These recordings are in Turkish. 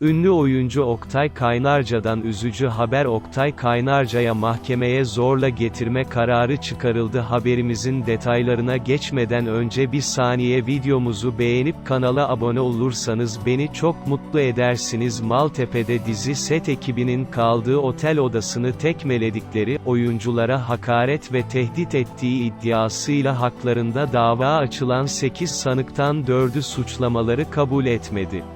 Ünlü oyuncu Oktay Kaynarca'dan üzücü haber Oktay Kaynarca'ya mahkemeye zorla getirme kararı çıkarıldı haberimizin detaylarına geçmeden önce bir saniye videomuzu beğenip kanala abone olursanız beni çok mutlu edersiniz Maltepe'de dizi set ekibinin kaldığı otel odasını tekmeledikleri, oyunculara hakaret ve tehdit ettiği iddiasıyla haklarında dava açılan 8 sanıktan 4'ü suçlamaları kabul etmedi.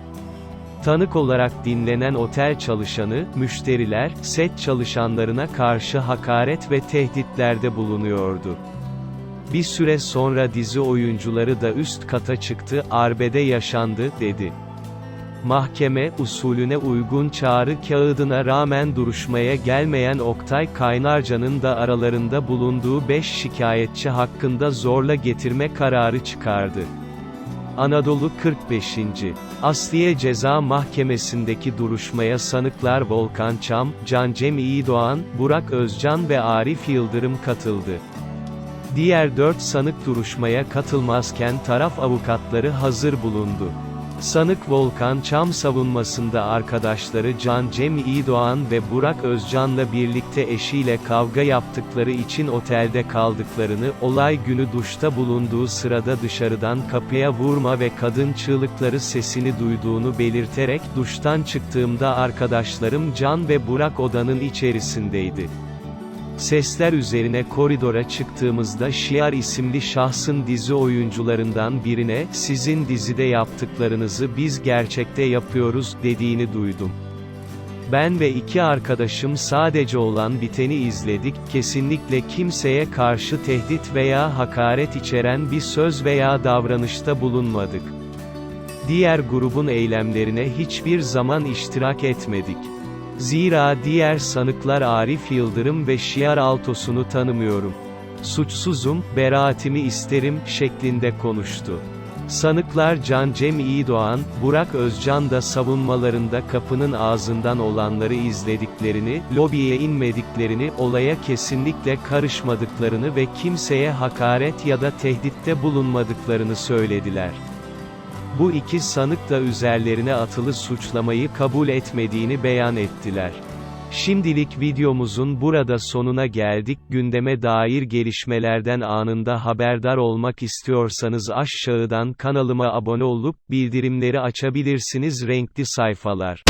Tanık olarak dinlenen otel çalışanı, müşteriler, set çalışanlarına karşı hakaret ve tehditlerde bulunuyordu. Bir süre sonra dizi oyuncuları da üst kata çıktı, arbede yaşandı, dedi. Mahkeme, usulüne uygun çağrı kağıdına rağmen duruşmaya gelmeyen Oktay Kaynarca'nın da aralarında bulunduğu 5 şikayetçi hakkında zorla getirme kararı çıkardı. Anadolu 45. Asliye Ceza Mahkemesi'ndeki duruşmaya sanıklar Volkan Çam, Can Cem İyidoğan, Burak Özcan ve Arif Yıldırım katıldı. Diğer dört sanık duruşmaya katılmazken taraf avukatları hazır bulundu. Sanık Volkan Çam savunmasında arkadaşları Can Cem İyidoğan ve Burak Özcan'la birlikte eşiyle kavga yaptıkları için otelde kaldıklarını, olay günü duşta bulunduğu sırada dışarıdan kapıya vurma ve kadın çığlıkları sesini duyduğunu belirterek duştan çıktığımda arkadaşlarım Can ve Burak odanın içerisindeydi. Sesler üzerine koridora çıktığımızda Şiar isimli şahsın dizi oyuncularından birine, sizin dizide yaptıklarınızı biz gerçekte yapıyoruz, dediğini duydum. Ben ve iki arkadaşım sadece olan biteni izledik, kesinlikle kimseye karşı tehdit veya hakaret içeren bir söz veya davranışta bulunmadık. Diğer grubun eylemlerine hiçbir zaman iştirak etmedik. Zira diğer sanıklar Arif Yıldırım ve Şiar Altos'unu tanımıyorum. Suçsuzum, beraatimi isterim, şeklinde konuştu. Sanıklar Can Cem İyidoğan, Burak Özcan da savunmalarında kapının ağzından olanları izlediklerini, lobiye inmediklerini, olaya kesinlikle karışmadıklarını ve kimseye hakaret ya da tehditte bulunmadıklarını söylediler. Bu iki sanık da üzerlerine atılı suçlamayı kabul etmediğini beyan ettiler. Şimdilik videomuzun burada sonuna geldik. Gündeme dair gelişmelerden anında haberdar olmak istiyorsanız aşağıdan kanalıma abone olup bildirimleri açabilirsiniz. Renkli sayfalar